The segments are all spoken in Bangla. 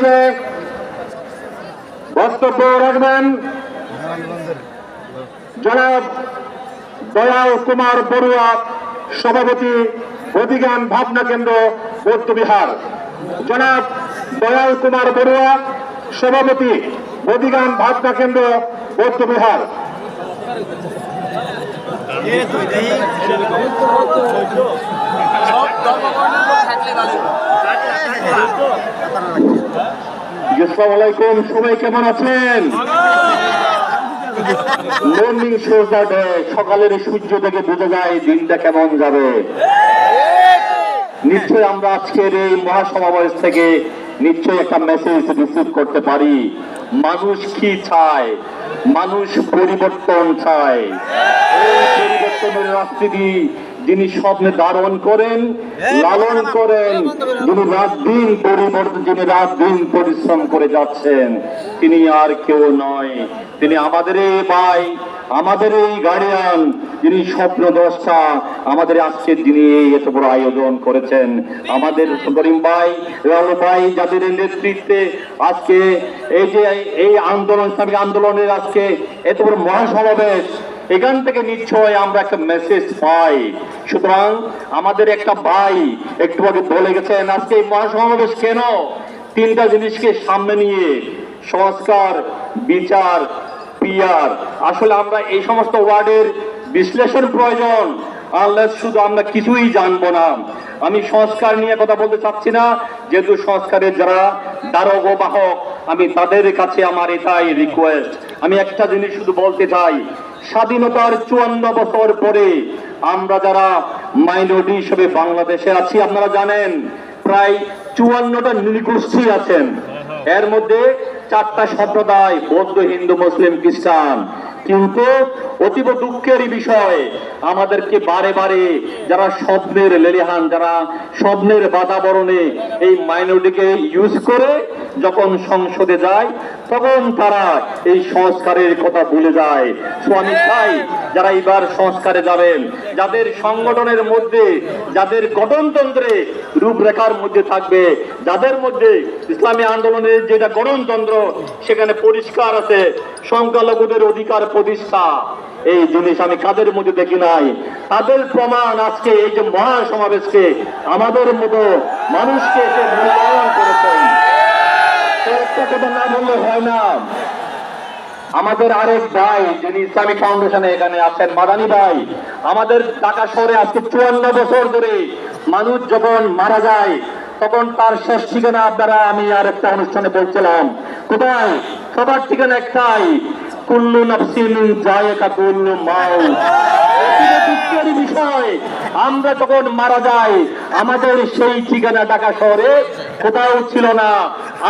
স্টেজে বক্তব্য রাখবেন। জনাব দয়াল কুমার বড়ুয়া, সভাপতি অধিগান ভাবনা কেন্দ্র বৌদ্ধবিহার জনাব দয়াল কুমার বড়ুয়া, সভাপতি অধিগান ভাবনা কেন্দ্র বৌদ্ধবিহার আসসালামু সবাই কেমন আছেন? মর্নিং সূর্যা ডে সকালের সূর্য থেকে বোঝা যায় দিনটা কেমন যাবে। নিশ্চয় আমরা আজকের এই মহাসমাবেশ থেকে নিশ্চয় একটা মেসেজ রিসিভ করতে পারি। মানুষ কি চায়? মানুষ পরিবর্তন চায়। পরিবর্তনের রাজনীতি যিনি স্বপ্নে ধারণ করেন লালন করেন যিনি রাত দিন পরিবর্তন যিনি রাত দিন পরিশ্রম করে যাচ্ছেন তিনি আর কেউ নয়। তিনি আমাদের এই ভাই আমাদের এই গার্ডিয়ান যিনি স্বপ্ন দশটা আমাদের আজকের দিনে এই এত বড় আয়োজন করেছেন। আমাদের করিম ভাই রাহুল ভাই যাদের নেতৃত্বে আজকে এই যে এই আন্দোলন ইসলামিক আন্দোলনের আজকে এত বড় মহাসমাবেশ এখান থেকে নিশ্চয় আমরা একটা মেসেজ পাই। সুতরাং আমাদের একটা ভাই একটু আগে বলে গেছেন, আজকে এই মহাসমাবেশ কেন? তিনটা জিনিসকে সামনে নিয়ে সংস্কার, বিচার পিয়ার আসলে আমরা এই সমস্ত ওয়ার্ডের বিশ্লেষণ প্রয়োজন আনলেস শুধু আমরা কিছুই জানব না। আমি সংস্কার নিয়ে কথা বলতে চাচ্ছি না, যেহেতু সংস্কারের যারা দ্বারক বাহক, আমি তাদের কাছে আমার এটাই রিকোয়েস্ট আমি একটা জিনিস শুধু বলতে চাই স্বাধীনতার চুয়ান্ন বছর পরে আমরা যারা মাইনরিটি হিসেবে বাংলাদেশে আছি, আপনারা জানেন, প্রায় চুয়ান্নটা নৃগোষ্ঠী আছেন। এর মধ্যে চারটা সম্প্রদায়, বৌদ্ধ, হিন্দু, মুসলিম, খ্রিস্টান। কিন্তু অতীব দুঃখের বিষয় আমাদেরকে বারে বারে যারা স্বপ্নের লেলিহান, যারা স্বপ্নের বাতাবরণে এই মাইনরিটিকে ইউজ করে যখন সংসদে যায়, তখন তারা এই সংস্কারের কথা ভুলে যায়। তো চাই যারা এবার সংস্কারে যাবেন, যাদের সংগঠনের মধ্যে, যাদের গঠনতন্ত্রে রূপরেখার মধ্যে থাকবে, যাদের মধ্যে ইসলামী আন্দোলনের যেটা গঠনতন্ত্র, সেখানে পরিষ্কার আছে, সংখ্যালঘুদের অধিকার প্রতিষ্ঠা। এই জিনিস আমি কাদের মধ্যে দেখি নাই? তাদের প্রমাণ আজকে এই যে মহা সমাবেশকে আমাদের মতো মানুষকে আমাদের আরেক ভাই, যিনি ইসলামিক ফাউন্ডেশনে এখানে আছেন, মাদানি ভাই, আমাদের ঢাকা শহরে আজকে চুয়ান্ন বছর ধরে মানুষ যখন মারা যায়, তখন তার শেষ ঠিকানা আপনারা আমি আর একটা অনুষ্ঠানে বলছিলাম কোথায়? সবার ঠিকানা একটাই কুল্লু কুল্লু মাউত। বিষয়, আমরা যখন মারা যাই, আমাদের সেই ঠিকানা ঢাকা শহরে কোথাও ছিল না।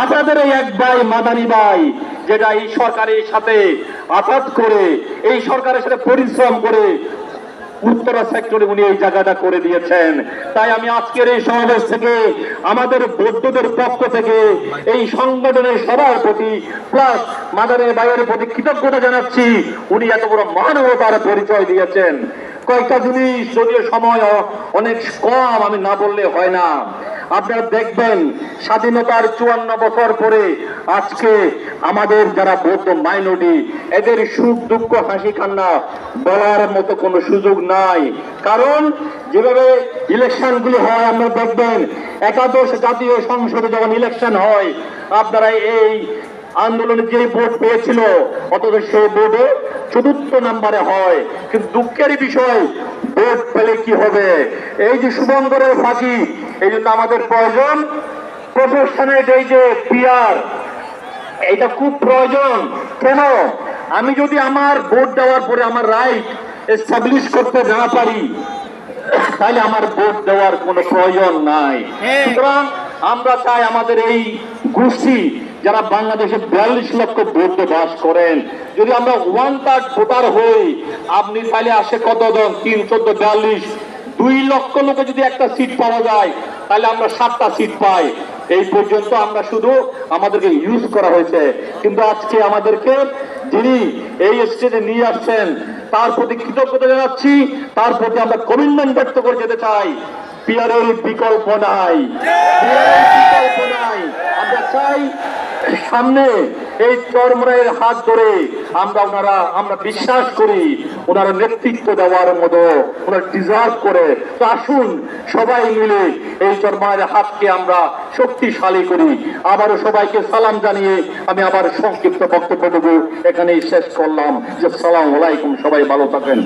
আজাদের এক ভাই, মাদানি ভাই, যেটা এই সরকারের সাথে আঘাত করে, এই সরকারের সাথে পরিশ্রম করে উত্তরা সেক্টরে উনি এই জায়গাটা করে দিয়েছেন। তাই আমি আজকের এই সমাবেশ থেকে আমাদের বৌদ্ধদের পক্ষ থেকে এই সংগঠনের সবার প্রতি প্লাস মাদারের বাইরের প্রতি কৃতজ্ঞতা জানাচ্ছি। উনি এত বড় মানবতার পরিচয় দিয়েছেন। কয়েকটা জিনিস যদিও সময় অনেক কম, আমি না বললে হয় না। আপনারা দেখবেন স্বাধীনতার চুয়ান্ন বছর পরে আজকে আমাদের যারা বৌদ্ধ মাইনরিটি, এদের সুখ দুঃখ, হাসি কান্না বলার মতো কোনো সুযোগ নাই। কারণ যেভাবে ইলেকশনগুলি হয়, আপনারা দেখবেন একাদশ জাতীয় সংসদে যখন ইলেকশন হয়, আপনারা এই আন্দোলনে যে ভোট পেয়েছিল অথচ সেই ভোটে চতুর্থ নাম্বারে হয়। কিন্তু দুঃখের বিষয় ভোট পেলে কি হবে? এই যে শুভঙ্করের ফাঁকি এই জন্য আমাদের প্রয়োজন প্রফেশনের এই যে পিয়ার এটা খুব প্রয়োজন। কেন? আমি যদি আমার ভোট দেওয়ার পরে আমার রাইট এস্টাবলিশ করতে না পারি তাহলে আমার ভোট দেওয়ার কোনো প্রয়োজন নাই। সুতরাং আমরা চাই আমাদের এই গোষ্ঠী যারা বাংলাদেশে বিয়াল্লিশ লক্ষ ভোট বাস করেন। যদি আমরা ওয়ান থার্ড ভোটার হই, আপনি তাহলে আসে কত জন? তিন, চোদ্দ, বিয়াল্লিশ। দুই লক্ষ লোকে যদি একটা সিট পাওয়া যায়, তাহলে আমরা সাতটা সিট পাই। এই পর্যন্ত আমরা শুধু আমাদেরকে ইউজ করা হয়েছে। কিন্তু আজকে আমাদেরকে যিনি এই স্টেজে নিয়ে আসছেন, তার প্রতি কৃতজ্ঞতা জানাচ্ছি। তার প্রতি আমরা কমিটমেন্ট ব্যক্ত করে যেতে চাই। পিয়ারের বিকল্প নাই। বিকল্প নাই। আমরা চাই সামনে এই চরমরায়ের হাত ধরে আমরা ওনারা, আমরা বিশ্বাস করি ওনারা নেতৃত্ব দেওয়ার মতো, ওনারা ডিজার্ভ করে। তো আসুন সবাই মিলে এই চরমরায়ের হাতকে আমরা শক্তিশালী করি। আবারও সবাইকে সালাম জানিয়ে আমি আবার সংক্ষিপ্ত বক্তব্যটুকু এখানেই শেষ করলাম। যে সালাম আলাইকুম, সবাই ভালো থাকেন।